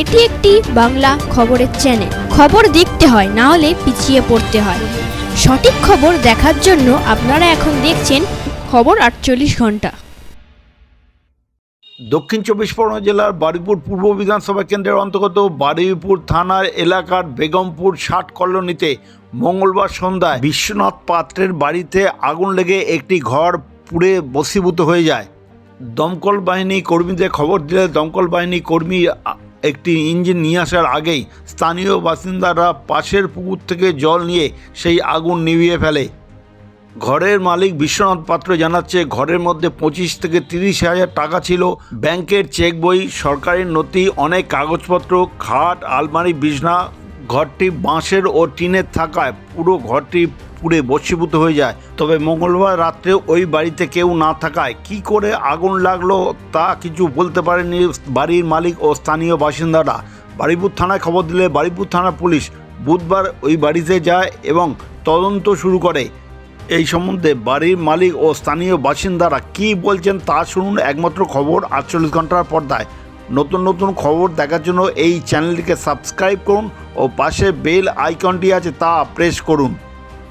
এটি একটি বাংলা খবরের চ্যানেল খবর দেখতে হয়, না হলে পিছিয়ে পড়তে হয়। সঠিক খবর দেখার জন্য আপনারা এখন দেখছেন খবর আটচল্লিশ ঘণ্টা। দক্ষিণ চব্বিশ পরগনা জেলার বারুইপুর পূর্ব বিধানসভা কেন্দ্রের অন্তর্গত বারুইপুর থানার এলাকার বেগমপুর ষাট কলোনিতে মঙ্গলবার সন্ধ্যায় বিশ্বনাথ পাত্রের বাড়িতে আগুন লেগে একটি ঘর পুড়ে বসীভূত হয়ে যায়। দমকল বাহিনী কর্মীদের খবর দিলে দমকল বাহিনী কর্মী একটি ইঞ্জিন নিয়ে আসার আগেই স্থানীয় বাসিন্দারা পাশের পুকুর থেকে জল নিয়ে সেই আগুন নিভিয়ে ফেলে। ঘরের মালিক বিশ্বনাথ পাত্র জানাচ্ছে, ঘরের মধ্যে পঁচিশ থেকে তিরিশ হাজার টাকা ছিল। ব্যাংকের চেক বই, সরকারি নথি, অনেক কাগজপত্র, খাট, আলমারি, বিছনা, ঘরটি বাঁশের ও টিনের থাকায় পুরো ঘরটি পুড়ে বসীভূত হয়ে যায়। তবে মঙ্গলবার রাত্রে ওই বাড়িতে কেউ না থাকায় কি করে আগুন লাগল তা কিছু বলতে পারেনি বাড়ির মালিক ও স্থানীয় বাসিন্দারা। বাড়িপুর থানায় খবর দিলে বাড়িপুর থানা পুলিশ বুধবার ওই বাড়িতে যায় এবং তদন্ত শুরু করে। এই সম্বন্ধে বাড়ির মালিক ও স্থানীয় বাসিন্দারা কি বলছেন তা শুনুন একমাত্র খবর আটচল্লিশ ঘণ্টার পর্দায়। নতুন নতুন খবর দেখার জন্য এই চ্যানেলটিকে সাবস্ক্রাইব করুন ও পাশে বেল আইকনটি আছে তা প্রেস করুন।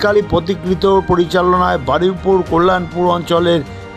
কালী প্রতিকৃত পরিচালনায় বারুইপুর কল্যাণপুর অঞ্চলের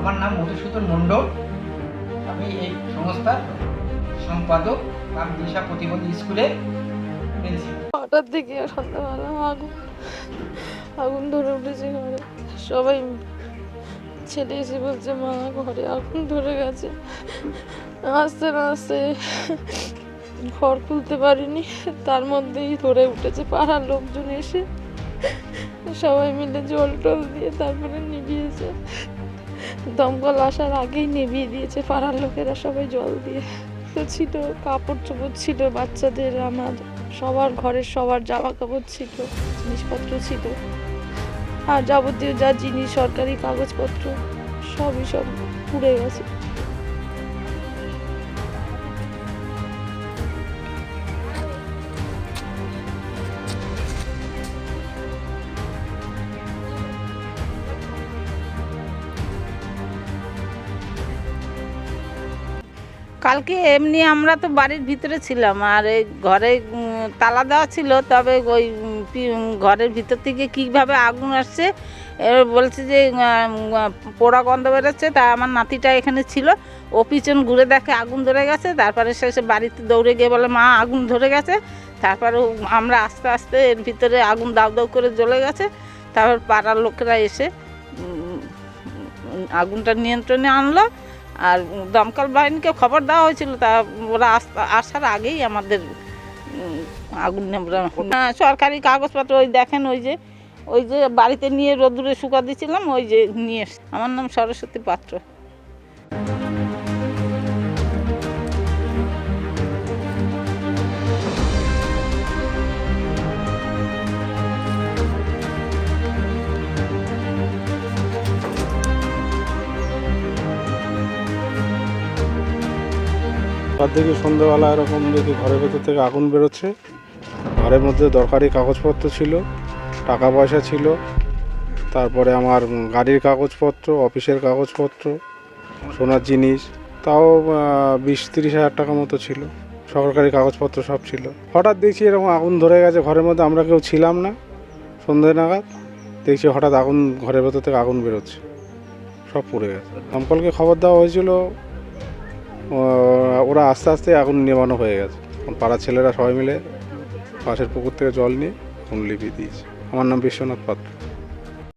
আমার নাম মধুসূদন মণ্ডল। আমি এই সংস্থার সম্পাদক রাম দিশা প্রতিবন্ধী প্রিন্সিপাল। হঠাৎ থেকে সন্ধ্যাবেলা আগুন আগুন ধরে উঠেছে ঘরে। সবাই ছেলে এসে বলছে, মা, ঘরে আগুন ধরে গেছে। আস্তে না আস্তে ঘর খুলতে পারিনি, তার মধ্যেই ধরে উঠেছে পাড়ার লোকজন এসে। সবাই মিলে জল টল দিয়ে তারপরে নিভিয়েছে। দমকল আসার আগেই নিভিয়ে দিয়েছে পাড়ার লোকেরা সবাই জল দিয়ে। তো ছিল, কাপড় চোপড় ছিল, বাচ্চাদের আমার সবার ঘরের সবার জামা কাপড় ছিল, জিনিসপত্র ছিল, আর যাবতীয় যা জিনিস, সরকারি কাগজপত্র, সবই সব পুড়ে গেছে। কালকে এমনি আমরা তো বাড়ির ভিতরে ছিলাম, আর এই ঘরে তালা দেওয়া ছিল, তবে ওই ঘরের ভিতর থেকে কীভাবে আগুন আসছে এবার বলছে যে পোড়া গন্ধ বেরোচ্ছে, তা আমার নাতিটা এখানে ছিল, ও পিছন ঘুরে দেখে আগুন ধরে গেছে, তারপরে সে সে বাড়িতে দৌড়ে গিয়ে বলে, মা, আগুন ধরে গেছে। তারপরে আমরা আস্তে আস্তে এর ভিতরে আগুন দাউ দাউ করে জ্বলে গেছে, তারপর পাড়ার লোকেরা এসে আগুনটা নিয়ন্ত্রণে আনলো আর দমকল বাহিনীকে খবর দেওয়া হয়েছিল তা ওরা আসার আগেই আমাদের আগুন হ্যাঁ, সরকারি কাগজপত্র ওই দেখেন ওই যে ওই যে বাড়িতে নিয়ে রোদ্দুরে শুকা দিয়েছিলাম ওই যে নিয়ে। আমার নাম সরস্বতী পাত্র তার থেকে সন্ধ্যাবেলা এরকম দেখি ঘরের ভেতর থেকে আগুন বেরোচ্ছে। ঘরের মধ্যে দরকারি কাগজপত্র ছিল, টাকা পয়সা ছিল, তারপরে আমার গাড়ির কাগজপত্র, অফিসের কাগজপত্র, সোনার জিনিস, তাও বিশ তিরিশ হাজার টাকা মতো ছিল। সরকারি কাগজপত্র সব ছিল। হঠাৎ দেখছি এরকম আগুন ধরে গেছে ঘরের মধ্যে, আমরা কেউ ছিলাম না। সন্ধ্যে নাগাদ দেখছি হঠাৎ আগুন, ঘরের ভেতর থেকে আগুন বেরোচ্ছে। সব পুড়ে গেছে। দমকলকে খবর দেওয়া হয়েছিল ওরা আস্তে আস্তে এখন নেমানো হয়ে গেছে। এখন পাড়ার ছেলেরা সবাই মিলে পাশের পুকুর থেকে জল নিয়ে এখন লিপিয়ে দিয়েছে। আমার নাম বিশ্বনাথ পাত্র।